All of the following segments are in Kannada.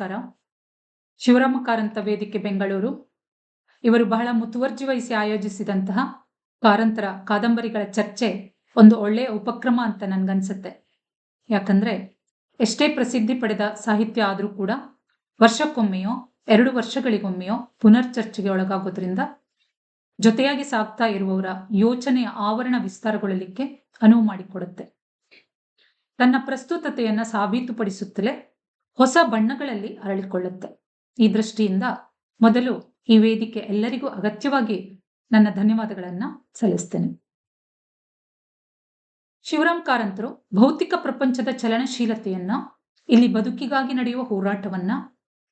ನಮಸ್ಕಾರ. ಶಿವರಾಮ ಕಾರಂತ ವೇದಿಕೆ, ಬೆಂಗಳೂರು. ಇವರು ಬಹಳ ಮುತುವರ್ಜಿ ವಹಿಸಿ ಆಯೋಜಿಸಿದಂತಹ ಕಾರಂತರ ಕಾದಂಬರಿಗಳ ಚರ್ಚೆ ಒಂದು ಒಳ್ಳೆಯ ಉಪಕ್ರಮ ಅಂತ ನನ್ಗನ್ಸುತ್ತೆ. ಯಾಕಂದ್ರೆ ಎಷ್ಟೇ ಪ್ರಸಿದ್ಧಿ ಪಡೆದ ಸಾಹಿತ್ಯ ಆದರೂ ಕೂಡ ವರ್ಷಕ್ಕೊಮ್ಮೆಯೋ, ಎರಡು ವರ್ಷಗಳಿಗೊಮ್ಮೆಯೋ ಪುನರ್ ಚರ್ಚೆಗೆ ಒಳಗಾಗೋದ್ರಿಂದ ಜೊತೆಯಾಗಿ ಸಾಗ್ತಾ ಇರುವವರ ಯೋಚನೆಯ ಆವರಣ ವಿಸ್ತಾರಗೊಳ್ಳಲಿಕ್ಕೆ ಅನುವು ಮಾಡಿಕೊಡುತ್ತೆ. ತನ್ನ ಪ್ರಸ್ತುತತೆಯನ್ನ ಸಾಬೀತುಪಡಿಸುತ್ತಲೇ ಹೊಸ ಬಣ್ಣಗಳಲ್ಲಿ ಅರಳಿಕೊಳ್ಳುತ್ತೆ. ಈ ದೃಷ್ಟಿಯಿಂದ ಮೊದಲು ಈ ವೇದಿಕೆ ಎಲ್ಲರಿಗೂ ಅಗತ್ಯವಾಗಿ ನನ್ನ ಧನ್ಯವಾದಗಳನ್ನ ಸಲ್ಲಿಸ್ತೇನೆ. ಶಿವರಾಮ್ ಕಾರಂತರು ಭೌತಿಕ ಪ್ರಪಂಚದ ಚಲನಶೀಲತೆಯನ್ನ, ಇಲ್ಲಿ ಬದುಕಿಗಾಗಿ ನಡೆಯುವ ಹೋರಾಟವನ್ನ,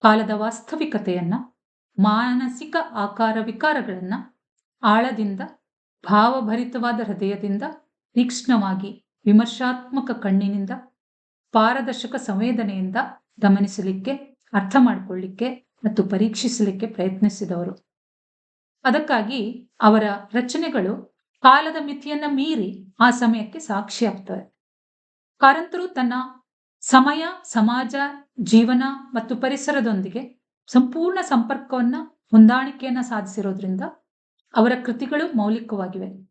ಕಾಲದ ವಾಸ್ತವಿಕತೆಯನ್ನ, ಮಾನಸಿಕ ಆಕಾರ ವಿಕಾರಗಳನ್ನ, ಆಳದಿಂದ ಭಾವಭರಿತವಾದ ಹೃದಯದಿಂದ ತೀಕ್ಷ್ಣವಾಗಿ ವಿಮರ್ಶಾತ್ಮಕ ಕಣ್ಣಿನಿಂದ, ಪಾರದರ್ಶಕ ಸಂವೇದನೆಯಿಂದ ಗಮನಿಸಲಿಕ್ಕೆ, ಅರ್ಥ ಮಾಡಿಕೊಳ್ಳಿಕ್ಕೆ ಮತ್ತು ಪರೀಕ್ಷಿಸಲಿಕ್ಕೆ ಪ್ರಯತ್ನಿಸಿದವರು. ಅದಕ್ಕಾಗಿ ಅವರ ರಚನೆಗಳು ಕಾಲದ ಮಿತಿಯನ್ನ ಮೀರಿ ಆ ಸಮಯಕ್ಕೆ ಸಾಕ್ಷಿಯಾಗ್ತವೆ. ಕಾರಂತರು ತನ್ನ ಸಮಯ, ಸಮಾಜ, ಜೀವನ ಮತ್ತು ಪರಿಸರದೊಂದಿಗೆ ಸಂಪೂರ್ಣ ಸಂಪರ್ಕವನ್ನ, ಹೊಂದಾಣಿಕೆಯನ್ನ ಸಾಧಿಸಿರೋದ್ರಿಂದ ಅವರ ಕೃತಿಗಳು ಮೌಲಿಕವಾಗಿವೆ.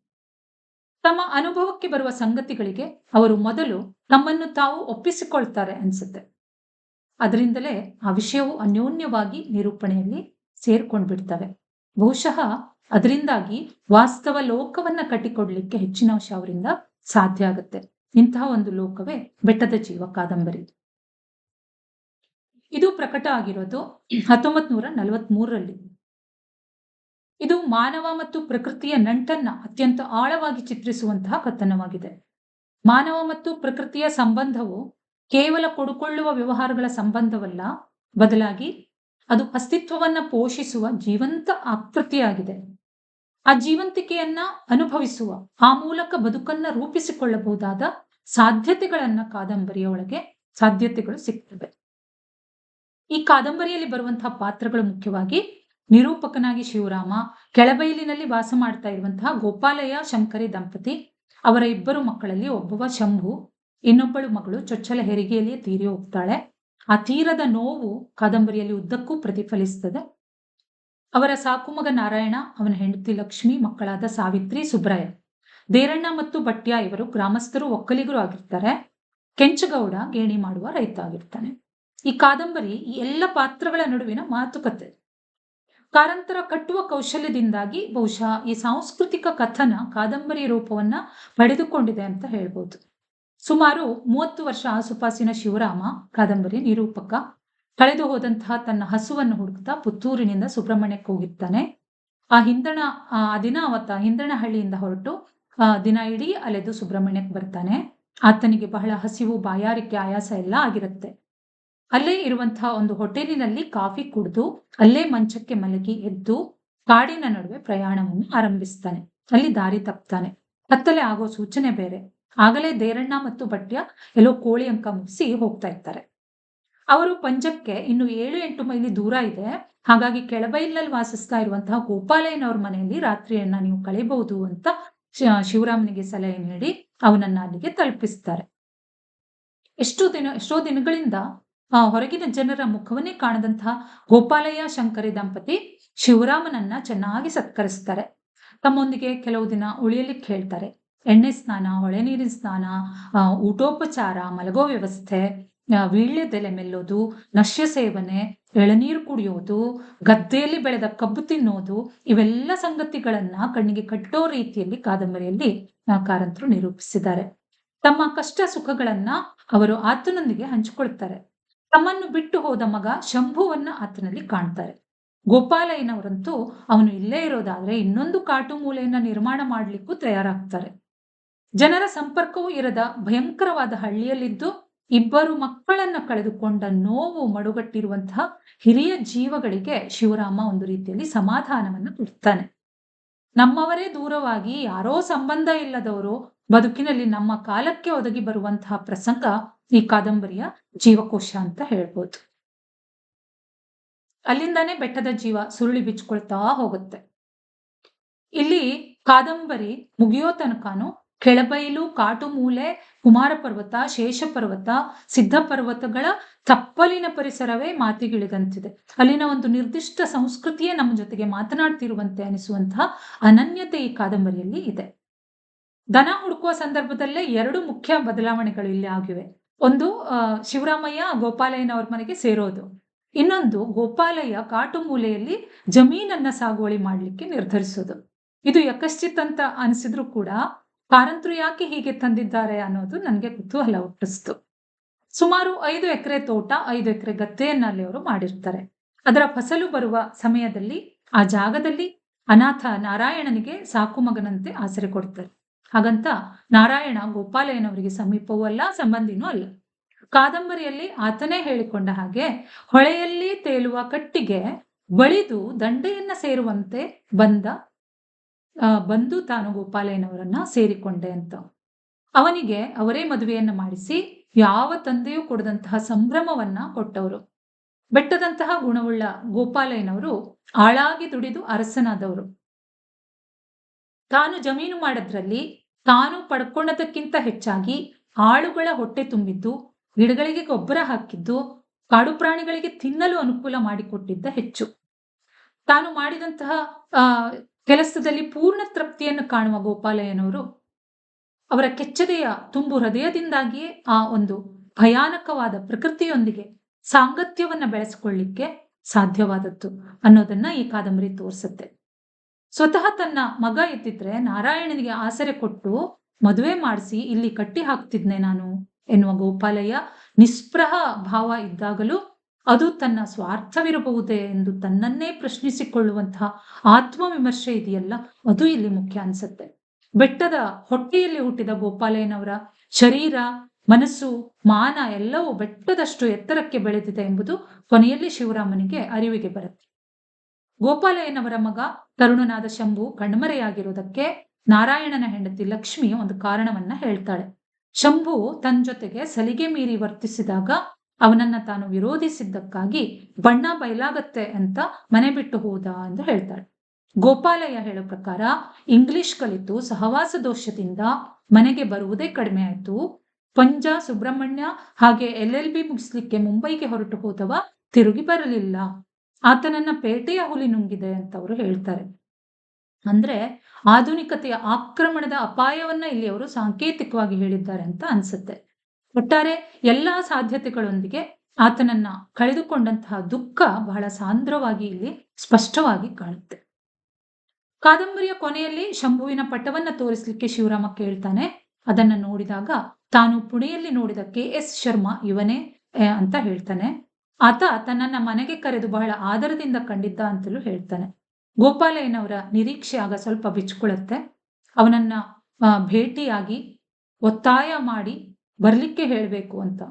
ತಮ್ಮ ಅನುಭವಕ್ಕೆ ಬರುವ ಸಂಗತಿಗಳಿಗೆ ಅವರು ಮೊದಲು ತಮ್ಮನ್ನು ತಾವು ಒಪ್ಪಿಸಿಕೊಳ್ತಾರೆ ಅನ್ಸುತ್ತೆ. ಅದರಿಂದಲೇ ಆ ವಿಷಯವು ಅನ್ಯೋನ್ಯವಾಗಿ ನಿರೂಪಣೆಯಲ್ಲಿ ಸೇರ್ಕೊಂಡು ಬಿಡ್ತವೆ ಬಹುಶಃ ಅದರಿಂದಾಗಿ ವಾಸ್ತವ ಲೋಕವನ್ನ ಕಟ್ಟಿಕೊಡ್ಲಿಕ್ಕೆ ಹೆಚ್ಚಿನ ಅಂಶ ಅವರಿಂದ ಸಾಧ್ಯ ಆಗುತ್ತೆ. ಇಂತಹ ಒಂದು ಲೋಕವೇ ಬೆಟ್ಟದ ಜೀವ ಕಾದಂಬರಿ. ಇದು ಪ್ರಕಟ ಆಗಿರೋದು ಹತ್ತೊಂಬತ್ ನೂರ ನಲವತ್ ಇದು ಮಾನವ ಮತ್ತು ಪ್ರಕೃತಿಯ ನಂಟನ್ನ ಅತ್ಯಂತ ಆಳವಾಗಿ ಚಿತ್ರಿಸುವಂತಹ ಕಥನವಾಗಿದೆ. ಮಾನವ ಮತ್ತು ಪ್ರಕೃತಿಯ ಸಂಬಂಧವು ಕೇವಲ ಕೊಡುಕೊಳ್ಳುವ ವ್ಯವಹಾರಗಳ ಸಂಬಂಧವಲ್ಲ, ಬದಲಾಗಿ ಅದು ಅಸ್ತಿತ್ವವನ್ನ ಪೋಷಿಸುವ ಜೀವಂತ ಆಕೃತಿಯಾಗಿದೆ. ಆ ಜೀವಂತಿಕೆಯನ್ನ ಅನುಭವಿಸುವ, ಆ ಮೂಲಕ ಬದುಕನ್ನ ರೂಪಿಸಿಕೊಳ್ಳಬಹುದಾದ ಸಾಧ್ಯತೆಗಳನ್ನ ಕಾದಂಬರಿಯ ಒಳಗೆ ಸಾಧ್ಯತೆಗಳು ಸಿಗ್ತವೆ. ಈ ಕಾದಂಬರಿಯಲ್ಲಿ ಬರುವಂತಹ ಪಾತ್ರಗಳು ಮುಖ್ಯವಾಗಿ ನಿರೂಪಕನಾಗಿ ಶಿವರಾಮ, ಕೆಳಬೈಲಿನಲ್ಲಿ ವಾಸ ಮಾಡ್ತಾ ಇರುವಂತಹ ಗೋಪಾಲಯ್ಯ, ಶಂಕರಿ, ದಂಪತಿ, ಅವರ ಇಬ್ಬರು ಮಕ್ಕಳಲ್ಲಿ ಒಬ್ಬವ ಶಂಭು ಇನ್ನೊಬ್ಬಳು ಮಗಳು ಚೊಚ್ಚಲ ಹೆರಿಗೆಯಲ್ಲಿಯೇ ತೀರಿ ಹೋಗ್ತಾಳೆ. ಆ ತೀರದ ನೋವು ಕಾದಂಬರಿಯಲ್ಲಿ ಉದ್ದಕ್ಕೂ ಪ್ರತಿಫಲಿಸ್ತದೆ. ಅವರ ಸಾಕುಮಗ ನಾರಾಯಣ, ಅವನ ಹೆಂಡತಿ ಲಕ್ಷ್ಮಿ, ಮಕ್ಕಳಾದ ಸಾವಿತ್ರಿ, ಸುಬ್ರಾಯ. ದೇರಣ್ಣ ಮತ್ತು ಭಟ್ಯ ಇವರು ಗ್ರಾಮಸ್ಥರು, ಒಕ್ಕಲಿಗರು ಆಗಿರ್ತಾರೆ. ಕೆಂಚಗೌಡ ಗೇಣಿ ಮಾಡುವ ರೈತ ಆಗಿರ್ತಾನೆ. ಈ ಕಾದಂಬರಿ ಈ ಎಲ್ಲ ಪಾತ್ರಗಳ ನಡುವಿನ ಮಾತುಕತೆ. ಕಾರಂತರ ಕಟ್ಟುವ ಕೌಶಲ್ಯದಿಂದಾಗಿ ಬಹುಶಃ ಈ ಸಾಂಸ್ಕೃತಿಕ ಕಥನ ಕಾದಂಬರಿ ರೂಪವನ್ನ ಪಡೆದುಕೊಂಡಿದೆ ಅಂತ ಹೇಳ್ಬೋದು. ಸುಮಾರು ಮೂವತ್ತು ವರ್ಷ ಆಸುಪಾಸಿನ ಶಿವರಾಮ, ಕಾದಂಬರಿ, ನಿರೂಪಕ, ಕಳೆದು ಹೋದಂತಹ ತನ್ನ ಹಸುವನ್ನು ಹುಡುಕ್ತಾ ಪುತ್ತೂರಿನಿಂದ ಸುಬ್ರಹ್ಮಣ್ಯಕ್ಕೆ ಹೋಗಿರ್ತಾನೆ. ಆ ಹಿಂದಣ, ಆ ದಿನ ಅವತ್ತ ಹಿಂದಣಹಳ್ಳಿಯಿಂದ ಹೊರಟು ದಿನ ಇಡೀ ಅಲೆದು ಸುಬ್ರಹ್ಮಣ್ಯಕ್ಕೆ ಬರ್ತಾನೆ. ಆತನಿಗೆ ಬಹಳ ಹಸಿವು, ಬಾಯಾರಿಕೆ, ಆಯಾಸ ಎಲ್ಲ ಆಗಿರುತ್ತೆ. ಅಲ್ಲೇ ಇರುವಂತಹ ಒಂದು ಹೋಟೆಲಿನಲ್ಲಿ ಕಾಫಿ ಕುಡಿದು, ಅಲ್ಲೇ ಮಂಚಕ್ಕೆ ಮಲಗಿ ಎದ್ದು, ಕಾಡಿನ ನಡುವೆ ಪ್ರಯಾಣವನ್ನು ಆರಂಭಿಸ್ತಾನೆ. ಅಲ್ಲಿ ದಾರಿ ತಪ್ತಾನೆ. ಕತ್ತಲೆ ಆಗೋ ಸೂಚನೆ ಬೇರೆ. ಆಗಲೇ ದೇರಣ್ಣ ಮತ್ತು ಭಟ್ಯ ಎಲ್ಲೋ ಕೋಳಿ ಅಂಕ ಮುಗಿಸಿ ಹೋಗ್ತಾ ಇರ್ತಾರೆ. ಅವರು ಪಂಜಕ್ಕೆ ಇನ್ನು ಏಳು ಎಂಟು ಮೈಲಿ ದೂರ ಇದೆ. ಹಾಗಾಗಿ ಕೆಳಬೈಲಿನಲ್ಲಿ ವಾಸಿಸ್ತಾ ಇರುವಂತಹ ಗೋಪಾಲಯ್ಯನವ್ರ ಮನೆಯಲ್ಲಿ ರಾತ್ರಿಯನ್ನ ನೀವು ಕಳೆಯಬಹುದು ಅಂತ ಶಿವರಾಮನಿಗೆ ಸಲಹೆ ನೀಡಿ ಅವನನ್ನ ಅಲ್ಲಿಗೆ ತಲುಪಿಸ್ತಾರೆ. ಎಷ್ಟು ದಿನ, ಎಷ್ಟೋ ದಿನಗಳಿಂದ ಹೊರಗಿನ ಜನರ ಮುಖವನ್ನೇ ಕಾಣದಂತಹ ಗೋಪಾಲಯ್ಯ ಶಂಕರಿ ದಂಪತಿ ಶಿವರಾಮನನ್ನ ಚೆನ್ನಾಗಿ ಸತ್ಕರಿಸ್ತಾರೆ. ತಮ್ಮೊಂದಿಗೆ ಕೆಲವು ದಿನ ಉಳಿಯಲಿಕ್ಕೆ ಹೇಳ್ತಾರೆ. ಎಣ್ಣೆ ಸ್ನಾನ, ಹೊಳೆ ನೀರಿನ ಸ್ನಾನ ಊಟೋಪಚಾರ, ಮಲಗೋ ವ್ಯವಸ್ಥೆ ವೀಳ್ಯದೆಲೆ ಮೆಲ್ಲೋದು, ನಶ್ಯ ಸೇವನೆ, ಎಳನೀರು ಕುಡಿಯೋದು, ಗದ್ದೆಯಲ್ಲಿ ಬೆಳೆದ ಕಬ್ಬು ತಿನ್ನೋದು, ಇವೆಲ್ಲ ಸಂಗತಿಗಳನ್ನ ಕಣ್ಣಿಗೆ ಕಟ್ಟೋ ರೀತಿಯಲ್ಲಿ ಕಾದಂಬರಿಯಲ್ಲಿ ಕಾರಂತರು ನಿರೂಪಿಸಿದ್ದಾರೆ. ತಮ್ಮ ಕಷ್ಟ ಸುಖಗಳನ್ನ ಅವರು ಆತನೊಂದಿಗೆ ಹಂಚಿಕೊಳ್ತಾರೆ. ತಮ್ಮನ್ನು ಬಿಟ್ಟು ಹೋದ ಮಗ ಶಂಭುವನ್ನ ಆತನಲ್ಲಿ ಕಾಣ್ತಾರೆ. ಗೋಪಾಲಯ್ಯನವರಂತೂ ಅವನು ಇಲ್ಲೇ ಇರೋದಾದ್ರೆ ಇನ್ನೊಂದು ಕಾಟು ಮೂಲೆಯನ್ನ ನಿರ್ಮಾಣ ಮಾಡ್ಲಿಕ್ಕೂ ತಯಾರಾಗ್ತಾರೆ. ಜನರ ಸಂಪರ್ಕವೂ ಇರದ ಭಯಂಕರವಾದ ಹಳ್ಳಿಯಲ್ಲಿದ್ದು, ಇಬ್ಬರು ಮಕ್ಕಳನ್ನ ಕಳೆದುಕೊಂಡ ನೋವು ಮಡುಗಟ್ಟಿರುವಂತಹ ಹಿರಿಯ ಜೀವಗಳಿಗೆ ಶಿವರಾಮ ಒಂದು ರೀತಿಯಲ್ಲಿ ಸಮಾಧಾನವನ್ನು ಕೊಡ್ತಾನೆ. ನಮ್ಮವರೇ ದೂರವಾಗಿ ಯಾರೋ ಸಂಬಂಧ ಇಲ್ಲದವರು ಬದುಕಿನಲ್ಲಿ ನಮ್ಮ ಕಾಲಕ್ಕೆ ಒದಗಿ ಬರುವಂತಹ ಪ್ರಸಂಗ ಈ ಕಾದಂಬರಿಯ ಜೀವಕೋಶ ಅಂತ ಹೇಳ್ಬೋದು. ಅಲ್ಲಿಂದಾನೇ ಬೆಟ್ಟದ ಜೀವ ಸುರುಳಿ ಬಿಚ್ಕೊಳ್ತಾ ಹೋಗುತ್ತೆ. ಇಲ್ಲಿ ಕಾದಂಬರಿ ಮುಗಿಯೋ ತನಕನೂ ಕೆಳಬೈಲು, ಕಾಟುಮೂಲೆ ಕುಮಾರ ಪರ್ವತ ಶೇಷ ಪರ್ವತ ಸಿದ್ಧ ಪರ್ವತಗಳ ತಪ್ಪಲಿನ ಪರಿಸರವೇ ಮಾತಿಗಿಳಿದಂತಿದೆ. ಅಲ್ಲಿನ ಒಂದು ನಿರ್ದಿಷ್ಟ ಸಂಸ್ಕೃತಿಯೇ ನಮ್ಮ ಜೊತೆಗೆ ಮಾತನಾಡ್ತಿರುವಂತೆ ಅನಿಸುವಂತಹ ಅನನ್ಯತೆ ಈ ಕಾದಂಬರಿಯಲ್ಲಿ ಇದೆ. ದನ ಹುಡುಕುವ ಸಂದರ್ಭದಲ್ಲೇ ಎರಡು ಮುಖ್ಯ ಬದಲಾವಣೆಗಳು ಇಲ್ಲಿ ಆಗಿವೆ. ಒಂದು ಶಿವರಾಮಯ್ಯ ಗೋಪಾಲಯ್ಯನವ್ರ ಮನೆಗೆ ಸೇರೋದು. ಇನ್ನೊಂದು, ಗೋಪಾಲಯ್ಯ ಕಾಟು ಮೂಲೆಯಲ್ಲಿ ಜಮೀನನ್ನ ಸಾಗುವಳಿ ಮಾಡಲಿಕ್ಕೆ ನಿರ್ಧರಿಸೋದು. ಇದು ಯಕಶ್ಚಿತ್ ಅಂತ ಅನಿಸಿದ್ರು ಕೂಡ ಕಾರಂತರು ಯಾಕೆ ಹೀಗೆ ತಂದಿದ್ದಾರೆ ಅನ್ನೋದು ನನಗೆ ಕುತೂಹಲ ಹುಟ್ಟಿಸ್ತು. ಸುಮಾರು ಐದು ಎಕರೆ ತೋಟ, ಐದು ಎಕರೆ ಗದ್ದೆಯನ್ನ ಅಲ್ಲಿ ಅವರು ಮಾಡಿರ್ತಾರೆ. ಅದರ ಫಸಲು ಬರುವ ಸಮಯದಲ್ಲಿ ಆ ಜಾಗದಲ್ಲಿ ಅನಾಥ ನಾರಾಯಣನಿಗೆ ಸಾಕು ಮಗನಂತೆ ಆಸರೆ ಕೊಡ್ತಾರೆ. ಹಾಗಂತ ನಾರಾಯಣ ಗೋಪಾಲಯ್ಯನವರಿಗೆ ಸಮೀಪವೂ ಅಲ್ಲ, ಸಂಬಂಧಿನೂ ಅಲ್ಲ. ಕಾದಂಬರಿಯಲ್ಲಿ ಆತನೇ ಹೇಳಿಕೊಂಡ ಹಾಗೆ ಹೊಳೆಯಲ್ಲಿ ತೇಲುವ ಕಟ್ಟಿಗೆ, ಬಳಿದು ದಂಡೆಯನ್ನ ಸೇರುವಂತೆ ಬಂದ ಬಂದು ತಾನು ಗೋಪಾಲಯ್ಯನವರನ್ನ ಸೇರಿಕೊಂಡೆ ಅಂತ. ಅವನಿಗೆ ಅವರೇ ಮದುವೆಯನ್ನು ಮಾಡಿಸಿ ಯಾವ ತಂದೆಯೂ ಕೊಡದಂತಹ ಸಂಭ್ರಮವನ್ನ ಕೊಟ್ಟವರು. ಬೆಟ್ಟದಂತಹ ಗುಣವುಳ್ಳ ಗೋಪಾಲಯ್ಯನವರು ಆಳಾಗಿ ದುಡಿದು ಅರಸನಾದವರು. ತಾನು ಜಮೀನು ಮಾಡದ್ರಲ್ಲಿ ತಾನು ಪಡ್ಕೊಂಡದಕ್ಕಿಂತ ಹೆಚ್ಚಾಗಿ ಆಳುಗಳ ಹೊಟ್ಟೆ ತುಂಬಿದ್ದು, ಗಿಡಗಳಿಗೆ ಗೊಬ್ಬರ ಹಾಕಿದ್ದು, ಕಾಡು ಪ್ರಾಣಿಗಳಿಗೆ ತಿನ್ನಲು ಅನುಕೂಲ ಮಾಡಿಕೊಟ್ಟಿದ್ದ ಹೆಚ್ಚು. ತಾನು ಮಾಡಿದಂತಹ ಕೆಲಸದಲ್ಲಿ ಪೂರ್ಣ ತೃಪ್ತಿಯನ್ನು ಕಾಣುವ ಗೋಪಾಲಯ್ಯನವರು ಅವರ ಕೆಚ್ಚದೆಯ ತುಂಬು ಹೃದಯದಿಂದಾಗಿಯೇ ಆ ಒಂದು ಭಯಾನಕವಾದ ಪ್ರಕೃತಿಯೊಂದಿಗೆ ಸಾಂಗತ್ಯವನ್ನ ಬೆಳೆಸಿಕೊಳ್ಳಿಕ್ಕೆ ಸಾಧ್ಯವಾದದ್ದು ಅನ್ನೋದನ್ನ ಈ ಕಾದಂಬರಿ ತೋರಿಸುತ್ತೆ. ಸ್ವತಃ ತನ್ನ ಮಗ ಇದ್ದಿದ್ರೆ ನಾರಾಯಣನಿಗೆ ಆಸರೆ ಕೊಟ್ಟು ಮದುವೆ ಮಾಡಿಸಿ ಇಲ್ಲಿ ಕಟ್ಟಿ ಹಾಕ್ತಿದ್ನೆ ನಾನು ಎನ್ನುವ ಗೋಪಾಲಯ್ಯ ನಿಸ್ಪೃಹ ಭಾವ ಇದ್ದಾಗಲೂ ಅದು ತನ್ನ ಸ್ವಾರ್ಥವಿರಬಹುದೇ ಎಂದು ತನ್ನನ್ನೇ ಪ್ರಶ್ನಿಸಿಕೊಳ್ಳುವಂತಹ ಆತ್ಮವಿಮರ್ಶೆ ಇದೆಯಲ್ಲ, ಅದು ಇಲ್ಲಿ ಮುಖ್ಯ ಅನ್ಸುತ್ತೆ. ಬೆಟ್ಟದ ಹೊಟ್ಟೆಯಲ್ಲಿ ಹುಟ್ಟಿದ ಗೋಪಾಲಯ್ಯನವರ ಶರೀರ, ಮನಸ್ಸು, ಮಾನ ಎಲ್ಲವೂ ಬೆಟ್ಟದಷ್ಟು ಎತ್ತರಕ್ಕೆ ಬೆಳೆದಿದೆ ಎಂಬುದು ಕೊನೆಯಲ್ಲಿ ಶಿವರಾಮನಿಗೆ ಅರಿವಿಗೆ ಬರುತ್ತೆ. ಗೋಪಾಲಯ್ಯನವರ ಮಗ ತರುಣನಾದ ಶಂಭು ಕಣ್ಮರೆಯಾಗಿರುವುದಕ್ಕೆ ನಾರಾಯಣನ ಹೆಂಡತಿ ಲಕ್ಷ್ಮಿ ಒಂದು ಕಾರಣವನ್ನ ಹೇಳ್ತಾಳೆ. ಶಂಭು ತನ್ನ ಜೊತೆಗೆ ಸಲಿಗೆ ಮೀರಿ ವರ್ತಿಸಿದಾಗ ಅವನನ್ನ ತಾನು ವಿರೋಧಿಸಿದ್ದಕ್ಕಾಗಿ ಬಣ್ಣ ಬಯಲಾಗತ್ತೆ ಅಂತ ಮನೆ ಬಿಟ್ಟು ಹೋದ ಎಂದು ಹೇಳ್ತಾಳೆ. ಗೋಪಾಲಯ್ಯ ಹೇಳೋ ಪ್ರಕಾರ ಇಂಗ್ಲಿಷ್ ಕಲಿತು ಸಹವಾಸ ದೋಷದಿಂದ ಮನೆಗೆ ಬರುವುದೇ ಕಡಿಮೆ ಆಯ್ತು. ಪಂಜ, ಸುಬ್ರಹ್ಮಣ್ಯ ಹಾಗೆ ಎಲ್ ಎಲ್ ಬಿ ಮುಗಿಸ್ಲಿಕ್ಕೆ ಮುಂಬೈಗೆ ಹೊರಟು ಹೋದವ ತಿರುಗಿ ಬರಲಿಲ್ಲ. ಆತನನ್ನ ಪೇಟೆಯ ಹುಲಿ ನುಂಗಿದೆ ಅಂತ ಅವರು ಹೇಳ್ತಾರೆ. ಅಂದ್ರೆ ಆಧುನಿಕತೆಯ ಆಕ್ರಮಣದ ಅಪಾಯವನ್ನ ಇಲ್ಲಿ ಅವರು ಸಾಂಕೇತಿಕವಾಗಿ ಹೇಳಿದ್ದಾರೆ ಅಂತ ಅನ್ಸುತ್ತೆ. ಒಟ್ಟಾರೆ ಎಲ್ಲಾ ಸಾಧ್ಯತೆಗಳೊಂದಿಗೆ ಆತನನ್ನ ಕಳೆದುಕೊಂಡಂತಹ ದುಃಖ ಬಹಳ ಸಾಂದ್ರವಾಗಿ ಇಲ್ಲಿ ಸ್ಪಷ್ಟವಾಗಿ ಕಾಣುತ್ತೆ. ಕಾದಂಬರಿಯ ಕೊನೆಯಲ್ಲಿ ಶಂಭುವಿನ ಪಟವನ್ನ ತೋರಿಸಲಿಕ್ಕೆ ಶಿವರಾಮ ಕೇಳ್ತಾನೆ. ಅದನ್ನ ನೋಡಿದಾಗ ತಾನು ಪುಣೆಯಲ್ಲಿ ನೋಡಿದ ಕೆ ಎಸ್ ಶರ್ಮಾ ಇವನೇ ಅಂತ ಹೇಳ್ತಾನೆ. ಆತ ತನ್ನನ್ನ ಮನೆಗೆ ಕರೆದು ಬಹಳ ಆದರದಿಂದ ಕಂಡಿದ್ದ ಅಂತಲೂ ಹೇಳ್ತಾನೆ. ಗೋಪಾಲಯ್ಯನವರ ನಿರೀಕ್ಷೆ ಆಗ ಸ್ವಲ್ಪ ಬಿಚ್ಚಿಕೊಳ್ಳುತ್ತೆ ಅವನನ್ನ ಭೇಟಿಯಾಗಿ ಒತ್ತಾಯ ಮಾಡಿ ಬರ್ಲಿಕ್ಕೆ ಹೇಳಬೇಕು ಅಂತ.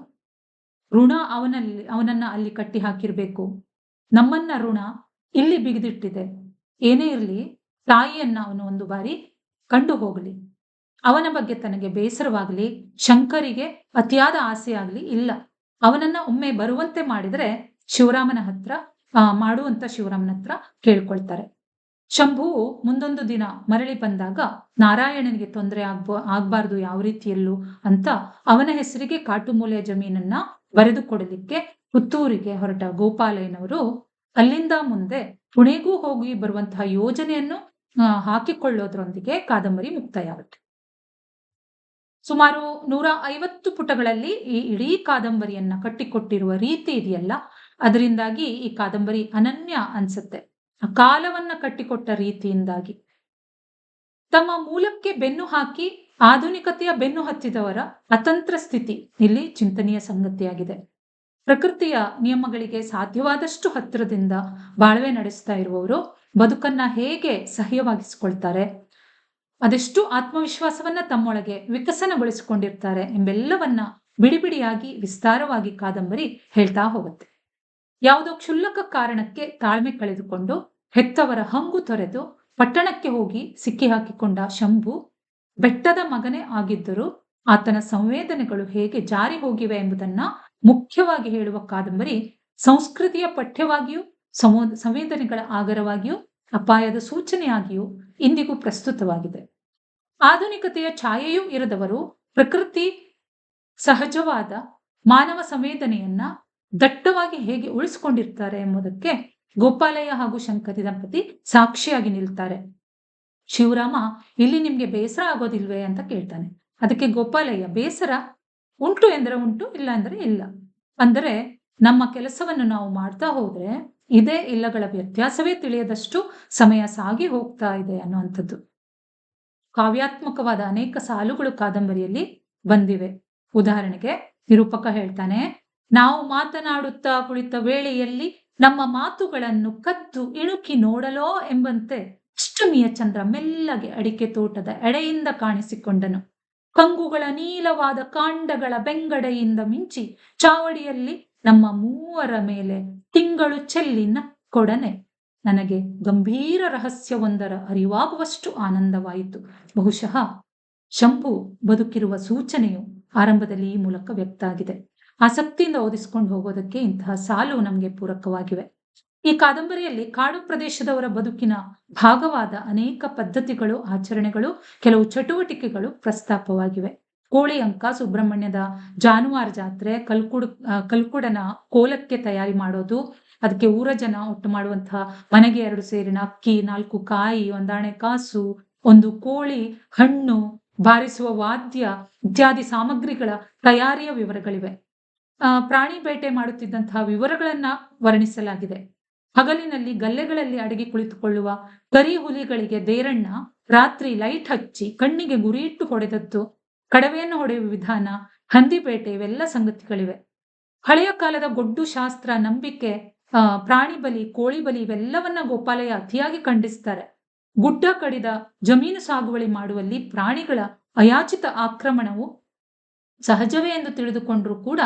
ಋಣ ಅವನಲ್ಲಿ, ಅವನನ್ನ ಅಲ್ಲಿ ಕಟ್ಟಿ ಹಾಕಿರ್ಬೇಕು. ನಮ್ಮನ್ನ ಋಣ ಇಲ್ಲಿ ಬಿಗಿದಿಟ್ಟಿದೆ. ಏನೇ ಇರಲಿ, ತಾಯಿಯನ್ನ ಅವನು ಒಂದು ಬಾರಿ ಕಂಡು ಹೋಗಲಿ. ಅವನ ಬಗ್ಗೆ ತನಗೆ ಬೇಸರವಾಗಲಿ, ಶಂಕರಿಗೆ ಅತಿಯಾದ ಆಸೆ ಇಲ್ಲ. ಅವನನ್ನ ಒಮ್ಮೆ ಬರುವಂತೆ ಮಾಡಿದರೆ ಶಿವರಾಮನ ಹತ್ರ ಮಾಡುವಂತ ಶಿವರಾಮನ ಹತ್ರ ಕೇಳ್ಕೊಳ್ತಾರೆ. ಶಂಭುವು ಮುಂದೊಂದು ದಿನ ಮರಳಿ ಬಂದಾಗ, ನಾರಾಯಣನಿಗೆ ತೊಂದರೆ ಆಗ್ಬ, ಆಗ್ಬಾರ್ದು ಯಾವ ರೀತಿಯಲ್ಲೂ ಅಂತ ಅವನ ಹೆಸರಿಗೆ ಕಾಟುಮೂಲೆಯ ಜಮೀನನ್ನ ಬರೆದುಕೊಡಲಿಕ್ಕೆ ಪುತ್ತೂರಿಗೆ ಹೊರಟ ಗೋಪಾಲಯ್ಯನವರು ಅಲ್ಲಿಂದ ಮುಂದೆ ಪುಣೆಗೂ ಹೋಗಿ ಬರುವಂತಹ ಯೋಜನೆಯನ್ನು ಹಾಕಿಕೊಳ್ಳೋದ್ರೊಂದಿಗೆ ಕಾದಂಬರಿ ಮುಕ್ತಾಯ ಆಗುತ್ತೆ ಸುಮಾರು ನೂರ ಐವತ್ತು ಪುಟಗಳಲ್ಲಿ ಈ ಇಡೀ ಕಾದಂಬರಿಯನ್ನ ಕಟ್ಟಿಕೊಟ್ಟಿರುವ ರೀತಿ ಇದೆಯಲ್ಲ, ಅದರಿಂದಾಗಿ ಈ ಕಾದಂಬರಿ ಅನನ್ಯ ಅನ್ಸುತ್ತೆ. ಕಾಲವನ್ನ ಕಟ್ಟಿಕೊಟ್ಟ ರೀತಿಯಿಂದಾಗಿ. ತಮ್ಮ ಮೂಲಕ್ಕೆ ಬೆನ್ನು ಹಾಕಿ ಆಧುನಿಕತೆಯ ಬೆನ್ನು ಹತ್ತಿದವರ ಅತಂತ್ರ ಸ್ಥಿತಿ ಇಲ್ಲಿ ಚಿಂತನೀಯ ಸಂಗತಿಯಾಗಿದೆ. ಪ್ರಕೃತಿಯ ನಿಯಮಗಳಿಗೆ ಸಾಧ್ಯವಾದಷ್ಟು ಹತ್ತಿರದಿಂದ ಬಾಳ್ವೆ ನಡೆಸ್ತಾ ಇರುವವರು ಬದುಕನ್ನ ಹೇಗೆ ಸಹ್ಯವಾಗಿಸಿಕೊಳ್ತಾರೆ, ಅದೆಷ್ಟು ಆತ್ಮವಿಶ್ವಾಸವನ್ನ ತಮ್ಮೊಳಗೆ ವಿಕಸನಗೊಳಿಸಿಕೊಂಡಿರ್ತಾರೆ ಎಂಬೆಲ್ಲವನ್ನ ಬಿಡಿ ಬಿಡಿಯಾಗಿ ವಿಸ್ತಾರವಾಗಿ ಕಾದಂಬರಿ ಹೇಳ್ತಾ ಹೋಗುತ್ತೆ. ಯಾವುದೋ ಕ್ಷುಲ್ಲಕ ಕಾರಣಕ್ಕೆ ತಾಳ್ಮೆ ಕಳೆದುಕೊಂಡು ಹೆತ್ತವರ ಹಂಗು ತೊರೆದು ಪಟ್ಟಣಕ್ಕೆ ಹೋಗಿ ಸಿಕ್ಕಿ ಹಾಕಿಕೊಂಡ ಶಂಭು, ಬೆಟ್ಟದ ಮಗನೇ ಆಗಿದ್ದರೂ ಆತನ ಸಂವೇದನೆಗಳು ಹೇಗೆ ಜಾರಿ ಹೋಗಿವೆ ಎಂಬುದನ್ನ ಮುಖ್ಯವಾಗಿ ಹೇಳುವ ಕಾದಂಬರಿ ಸಂಸ್ಕೃತಿಯ ಪಠ್ಯವಾಗಿಯೂ ಸಮೋ, ಸಂವೇದನೆಗಳ ಆಗರವಾಗಿಯೂ ಅಪಾಯದ ಸೂಚನೆಯಾಗಿಯೂ ಇಂದಿಗೂ ಪ್ರಸ್ತುತವಾಗಿದೆ. ಆಧುನಿಕತೆಯ ಛಾಯೆಯೂ ಇರದವರು ಪ್ರಕೃತಿ ಸಹಜವಾದ ಮಾನವ ಸಂವೇದನೆಯನ್ನ ದಟ್ಟವಾಗಿ ಹೇಗೆ ಉಳಿಸಿಕೊಂಡಿರ್ತಾರೆ ಎಂಬುದಕ್ಕೆ ಗೋಪಾಲಯ್ಯ ಹಾಗೂ ಶಂಕರಿ ದಂಪತಿ ಸಾಕ್ಷಿಯಾಗಿ ನಿಲ್ತಾರೆ. ಶಿವರಾಮ, ಇಲ್ಲಿ ನಿಮ್ಗೆ ಬೇಸರ ಆಗೋದಿಲ್ವೇ ಅಂತ ಕೇಳ್ತಾನೆ. ಅದಕ್ಕೆ ಗೋಪಾಲಯ್ಯ, ಬೇಸರ ಉಂಟು ಎಂದರೆ ಉಂಟು, ಇಲ್ಲ ಅಂದ್ರೆ ಇಲ್ಲ. ಅಂದರೆ ನಮ್ಮ ಕೆಲಸವನ್ನು ನಾವು ಮಾಡ್ತಾ ಹೋದ್ರೆ ಇದೇ ಇಲ್ಲಗಳ ವ್ಯತ್ಯಾಸವೇ ತಿಳಿಯದಷ್ಟು ಸಮಯ ಸಾಗಿ ಹೋಗ್ತಾ ಇದೆ ಅನ್ನುವಂಥದ್ದು. ಕಾವ್ಯಾತ್ಮಕವಾದ ಅನೇಕ ಸಾಲುಗಳು ಕಾದಂಬರಿಯಲ್ಲಿ ಬಂದಿವೆ. ಉದಾಹರಣೆಗೆ ನಿರೂಪಕ ಹೇಳ್ತಾನೆ ನಾವು ಮಾತನಾಡುತ್ತಾ ಕುಳಿತ ವೇಳೆಯಲ್ಲಿ ನಮ್ಮ ಮಾತುಗಳನ್ನು ಕದ್ದು ಇಣುಕಿ ನೋಡಲೋ ಎಂಬಂತೆ ಅಷ್ಟಮಿಯ ಚಂದ್ರ ಮೆಲ್ಲಗೆ ಅಡಿಕೆ ತೋಟದ ಎಡೆಯಿಂದ ಕಾಣಿಸಿಕೊಂಡನು. ಕಂಗುಗಳ ನೀಲವಾದ ಕಾಂಡಗಳ ಬೆಂಗಡೆಯಿಂದ ಮಿಂಚಿ ಚಾವಡಿಯಲ್ಲಿ ನಮ್ಮ ಮೂವರ ಮೇಲೆ ತಿಂಗಳು ಚೆಲ್ಲಿನ ಕೊಡನೆ ನನಗೆ ಗಂಭೀರ ರಹಸ್ಯವೊಂದರ ಅರಿವಾಗುವಷ್ಟು ಆನಂದವಾಯಿತು. ಬಹುಶಃ ಶಂಭು ಬದುಕಿರುವ ಸೂಚನೆಯು ಆರಂಭದಲ್ಲಿ ಈ ಮೂಲಕ ವ್ಯಕ್ತ ಆಗಿದೆ ಆಸಕ್ತಿಯಿಂದ ಓದಿಸ್ಕೊಂಡು ಹೋಗೋದಕ್ಕೆ ಇಂತಹ ಸಾಲು ನಮಗೆ ಪೂರಕವಾಗಿವೆ. ಈ ಕಾದಂಬರಿಯಲ್ಲಿ ಕಾಡು ಪ್ರದೇಶದವರ ಬದುಕಿನ ಭಾಗವಾದ ಅನೇಕ ಪದ್ಧತಿಗಳು, ಆಚರಣೆಗಳು, ಕೆಲವು ಚಟುವಟಿಕೆಗಳು ಪ್ರಸ್ತಾಪವಾಗಿವೆ. ಕೋಳಿ ಅಂಕ, ಸುಬ್ರಹ್ಮಣ್ಯದ ಜಾನುವಾರು ಜಾತ್ರೆ, ಕಲ್ಕುಡ್ ಕಲ್ಕುಡನ ಕೋಲಕ್ಕೆ ತಯಾರಿ ಮಾಡೋದು, ಅದಕ್ಕೆ ಊರ ಜನ ಒಟ್ಟು ಮಾಡುವಂತಹ ಮನೆಗೆ ಎರಡು ಸೇರಿನ ಅಕ್ಕಿ, ನಾಲ್ಕು ಕಾಯಿ, ಒಂದಾಣೆ ಕಾಸು, ಒಂದು ಕೋಳಿ, ಹಣ್ಣು, ಬಾರಿಸುವ ವಾದ್ಯ, ಇತ್ಯಾದಿ ಸಾಮಗ್ರಿಗಳ ತಯಾರಿಯ ವಿವರಗಳಿವೆ. ಪ್ರಾಣಿ ಬೇಟೆ ಮಾಡುತ್ತಿದ್ದಂತಹ ವಿವರಗಳನ್ನ ವರ್ಣಿಸಲಾಗಿದೆ. ಹಗಲಿನಲ್ಲಿ ಗಲ್ಲೆಗಳಲ್ಲಿ ಅಡಗಿ ಕುಳಿತುಕೊಳ್ಳುವ ಕರಿ ಹುಲಿಗಳಿಗೆ ದೇರಣ್ಣ, ರಾತ್ರಿ ಲೈಟ್ ಹಚ್ಚಿ ಕಣ್ಣಿಗೆ ಗುರಿಯಿಟ್ಟು ಹೊಡೆದದ್ದು, ಕಡವೆಯನ್ನು ಹೊಡೆಯುವ ವಿಧಾನ ಹಂದಿಬೇಟೆ ಇವೆಲ್ಲ ಸಂಗತಿಗಳಿವೆ. ಹಳೆಯ ಕಾಲದ ಗೊಡ್ಡು ಶಾಸ್ತ್ರ, ನಂಬಿಕೆ ಪ್ರಾಣಿ ಬಲಿ, ಕೋಳಿ ಬಲಿ ಇವೆಲ್ಲವನ್ನ ಗೋಪಾಲಯ್ಯ ಅತಿಯಾಗಿ ಖಂಡಿಸ್ತಾರೆ. ಗುಡ್ಡ ಕಡಿದ ಜಮೀನು ಸಾಗುವಳಿ ಮಾಡುವಲ್ಲಿ ಪ್ರಾಣಿಗಳ ಅಯಾಚಿತ ಆಕ್ರಮಣವು ಸಹಜವೇ ಎಂದು ತಿಳಿದುಕೊಂಡರೂ ಕೂಡ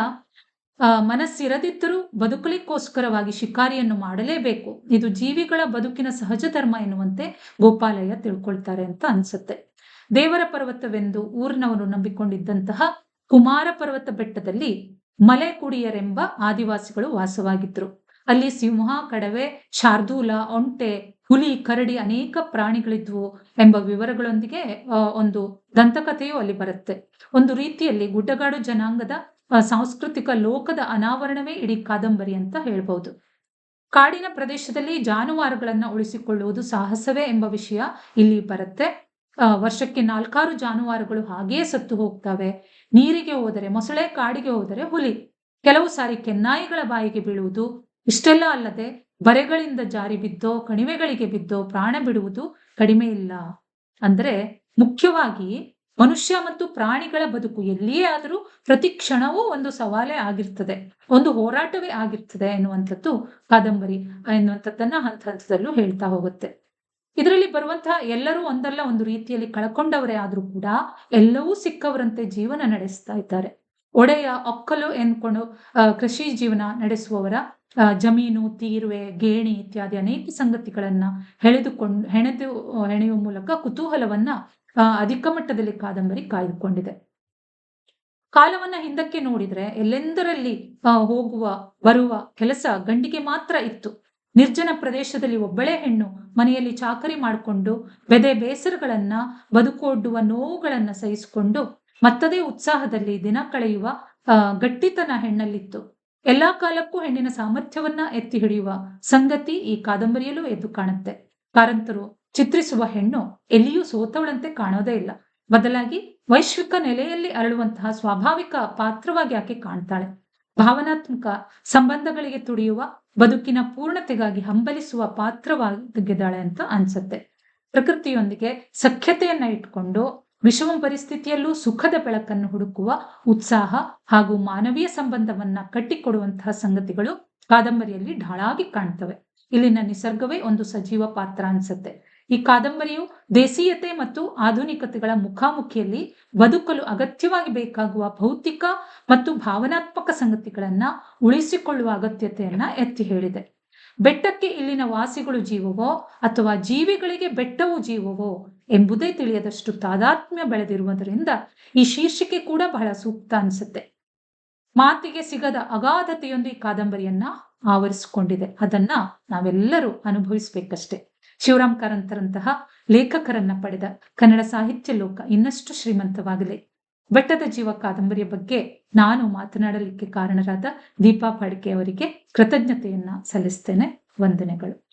ಮನಸ್ಸಿರದಿದ್ದರೂ ಬದುಕಲಿಕ್ಕೋಸ್ಕರವಾಗಿ ಶಿಕಾರಿಯನ್ನು ಮಾಡಲೇಬೇಕು. ಇದು ಜೀವಿಗಳ ಬದುಕಿನ ಸಹಜ ಧರ್ಮ ಎನ್ನುವಂತೆ ಗೋಪಾಲಯ್ಯ ತಿಳ್ಕೊಳ್ತಾರೆ ಅಂತ ಅನ್ಸುತ್ತೆ. ದೇವರ ಪರ್ವತವೆಂದು ಊರಿನವರು ನಂಬಿಕೊಂಡಿದ್ದಂತಹ ಕುಮಾರ ಪರ್ವತ ಬೆಟ್ಟದಲ್ಲಿ ಮಲೆ ಕುಡಿಯರೆಂಬ ಆದಿವಾಸಿಗಳು ವಾಸವಾಗಿದ್ರು. ಅಲ್ಲಿ ಸಿಂಹ, ಕಡವೆ, ಶಾರ್ದೂಲ, ಒಂಟೆ, ಹುಲಿ, ಕರಡಿ ಅನೇಕ ಪ್ರಾಣಿಗಳಿದ್ವು ಎಂಬ ವಿವರಗಳೊಂದಿಗೆ ಒಂದು ದಂತಕಥೆಯು ಅಲ್ಲಿ ಬರುತ್ತೆ. ಒಂದು ರೀತಿಯಲ್ಲಿ ಗುಡ್ಡಗಾಡು ಜನಾಂಗದ ಸಾಂಸ್ಕೃತಿಕ ಲೋಕದ ಅನಾವರಣವೇ ಇಡೀ ಕಾದಂಬರಿ ಅಂತ ಹೇಳ್ಬಹುದು ಕಾಡಿನ ಪ್ರದೇಶದಲ್ಲಿ ಜಾನುವಾರುಗಳನ್ನ ಉಳಿಸಿಕೊಳ್ಳುವುದು ಸಾಹಸವೇ ಎಂಬ ವಿಷಯ ಇಲ್ಲಿ ಬರುತ್ತೆ. ವರ್ಷಕ್ಕೆ ನಾಲ್ಕಾರು ಜಾನುವಾರುಗಳು ಹಾಗೇ ಸತ್ತು ಹೋಗ್ತವೆ. ನೀರಿಗೆ ಹೋದರೆ ಮೊಸಳೆ, ಕಾಡಿಗೆ ಹೋದರೆ ಹುಲಿ. ಕೆಲವು ಸಾರಿ ಕೆನ್ನಾಯಿಗಳ ಬಾಯಿಗೆ ಬೀಳುವುದು ಇಷ್ಟೆಲ್ಲ ಅಲ್ಲದೆ ಬರೆಗಳಿಂದ ಜಾರಿ ಬಿದ್ದೋ, ಕಣಿವೆಗಳಿಗೆ ಬಿದ್ದೋ ಪ್ರಾಣ ಬಿಡುವುದು ಕಡಿಮೆ ಇಲ್ಲ. ಅಂದ್ರೆ ಮುಖ್ಯವಾಗಿ ಮನುಷ್ಯ ಮತ್ತು ಪ್ರಾಣಿಗಳ ಬದುಕು ಎಲ್ಲಿಯೇ ಆದರೂ ಪ್ರತಿ ಕ್ಷಣವೂ ಒಂದು ಸವಾಲೇ ಆಗಿರ್ತದೆ. ಒಂದು ಹೋರಾಟವೇ ಆಗಿರ್ತದೆ ಎನ್ನುವಂಥದ್ದು ಕಾದಂಬರಿ ಎನ್ನುವಂಥದ್ದನ್ನ ಹಂತ ಹಂತದಲ್ಲೂ ಹೇಳ್ತಾ ಹೋಗುತ್ತೆ. ಇದರಲ್ಲಿ ಬರುವಂತಹ ಎಲ್ಲರೂ ಒಂದಲ್ಲ ಒಂದು ರೀತಿಯಲ್ಲಿ ಕಳ್ಕೊಂಡವರೇ ಆದರೂ ಕೂಡ ಎಲ್ಲವೂ ಸಿಕ್ಕವರಂತೆ ಜೀವನ ನಡೆಸ್ತಾ ಇದ್ದಾರೆ. ಒಡೆಯ, ಒಕ್ಕಲು ಎನ್ಕೊಂಡು ಕೃಷಿ ಜೀವನ ನಡೆಸುವವರ ಜಮೀನು, ತೀರುವೆ, ಗೇಣಿ ಇತ್ಯಾದಿ ಅನೇಕ ಸಂಗತಿಗಳನ್ನ ಹೆಳೆದುಕೊಂಡು, ಹೆಣೆದು, ಹೆಣೆಯುವ ಮೂಲಕ ಕುತೂಹಲವನ್ನ ಅಧಿಕ ಮಟ್ಟದಲ್ಲಿ ಕಾದಂಬರಿ ಕಾಯ್ದುಕೊಂಡಿದೆ. ಕಾಲವನ್ನ ಹಿಂದಕ್ಕೆ ನೋಡಿದ್ರೆ ಎಲ್ಲೆಂದರಲ್ಲಿ ಹೋಗುವ, ಬರುವ ಕೆಲಸ ಗಂಡಿಗೆ ಮಾತ್ರ ಇತ್ತು. ನಿರ್ಜನ ಪ್ರದೇಶದಲ್ಲಿ ಒಬ್ಬಳೇ ಹೆಣ್ಣು ಮನೆಯಲ್ಲಿ ಚಾಕರಿ ಮಾಡಿಕೊಂಡು, ಬೆದೆ ಬೇಸರಗಳನ್ನ ಬದುಕೊಡ್ಡುವ ನೋವುಗಳನ್ನ ಸಹಿಸಿಕೊಂಡು, ಮತ್ತದೇ ಉತ್ಸಾಹದಲ್ಲಿ ದಿನ ಕಳೆಯುವ ಗಟ್ಟಿತನ ಹೆಣ್ಣಲ್ಲಿತ್ತು. ಎಲ್ಲಾ ಕಾಲಕ್ಕೂ ಹೆಣ್ಣಿನ ಸಾಮರ್ಥ್ಯವನ್ನ ಎತ್ತಿ ಹಿಡಿಯುವ ಸಂಗತಿ ಈ ಕಾದಂಬರಿಯಲ್ಲೂ ಎದ್ದು ಕಾಣುತ್ತೆ. ಕಾರಂತರು ಚಿತ್ರಿಸುವ ಹೆಣ್ಣು ಎಲ್ಲಿಯೂ ಸೋತವಳಂತೆ ಕಾಣೋದೇ ಇಲ್ಲ. ಬದಲಾಗಿ ವೈಶ್ವಿಕ ನೆಲೆಯಲ್ಲಿ ಅರಳುವಂತಹ ಸ್ವಾಭಾವಿಕ ಪಾತ್ರವಾಗಿ ಆಕೆ ಕಾಣ್ತಾಳೆ. ಭಾವನಾತ್ಮಕ ಸಂಬಂಧಗಳಿಗೆ ತುಡಿಯುವ, ಬದುಕಿನ ಪೂರ್ಣತೆಗಾಗಿ ಹಂಬಲಿಸುವ ಪಾತ್ರವಾಗಿದ್ದಾಳೆ ಅಂತ ಅನ್ಸತ್ತೆ. ಪ್ರಕೃತಿಯೊಂದಿಗೆ ಸಖ್ಯತೆಯನ್ನ ಇಟ್ಕೊಂಡು ವಿಷಮ ಪರಿಸ್ಥಿತಿಯಲ್ಲೂ ಸುಖದ ಬೆಳಕನ್ನು ಹುಡುಕುವ ಉತ್ಸಾಹ ಹಾಗೂ ಮಾನವೀಯ ಸಂಬಂಧವನ್ನ ಕಟ್ಟಿಕೊಡುವಂತಹ ಸಂಗತಿಗಳು ಕಾದಂಬರಿಯಲ್ಲಿ ಢಾಳಾಗಿ ಕಾಣ್ತವೆ. ಇಲ್ಲಿನ ನಿಸರ್ಗವೇ ಒಂದು ಸಜೀವ ಪಾತ್ರ ಅನ್ಸುತ್ತೆ. ಈ ಕಾದಂಬರಿಯು ದೇಸೀಯತೆ ಮತ್ತು ಆಧುನಿಕತೆಗಳ ಮುಖಾಮುಖಿಯಲ್ಲಿ ಬದುಕಲು ಅಗತ್ಯವಾಗಿ ಬೇಕಾಗುವ ಭೌತಿಕ ಮತ್ತು ಭಾವನಾತ್ಮಕ ಸಂಗತಿಗಳನ್ನ ಉಳಿಸಿಕೊಳ್ಳುವ ಅಗತ್ಯತೆಯನ್ನ ಎತ್ತಿ ಹೇಳಿದೆ. ಬೆಟ್ಟಕ್ಕೆ ಇಲ್ಲಿನ ವಾಸಿಗಳು ಜೀವವೋ ಅಥವಾ ಜೀವಿಗಳಿಗೆ ಬೆಟ್ಟವು ಜೀವವೋ ಎಂಬುದೇ ತಿಳಿಯದಷ್ಟು ತಾದಾತ್ಮ್ಯ ಬೆಳೆದಿರುವುದರಿಂದ ಈ ಶೀರ್ಷಿಕೆ ಕೂಡ ಬಹಳ ಸೂಕ್ತ ಅನಿಸುತ್ತೆ. ಮಾತಿಗೆ ಸಿಗದ ಅಗಾಧತೆಯೊಂದು ಈ ಕಾದಂಬರಿಯನ್ನ ಆವರಿಸಿಕೊಂಡಿದೆ. ಅದನ್ನ ನಾವೆಲ್ಲರೂ ಅನುಭವಿಸ್ಬೇಕಷ್ಟೆ. ಶಿವರಾಮ್ ಕಾರಂತರಂತಹ ಲೇಖಕರನ್ನ ಪಡೆದ ಕನ್ನಡ ಸಾಹಿತ್ಯ ಲೋಕ ಇನ್ನಷ್ಟು ಶ್ರೀಮಂತವಾಗಲಿ. ಬೆಟ್ಟದ ಜೀವ ಕಾದಂಬರಿಯ ಬಗ್ಗೆ ನಾನು ಮಾತನಾಡಲಿಕ್ಕೆ ಕಾರಣರಾದ ದೀಪಾ ಅವರಿಗೆ ಕೃತಜ್ಞತೆಯನ್ನ ಸಲ್ಲಿಸ್ತೇನೆ. ವಂದನೆಗಳು.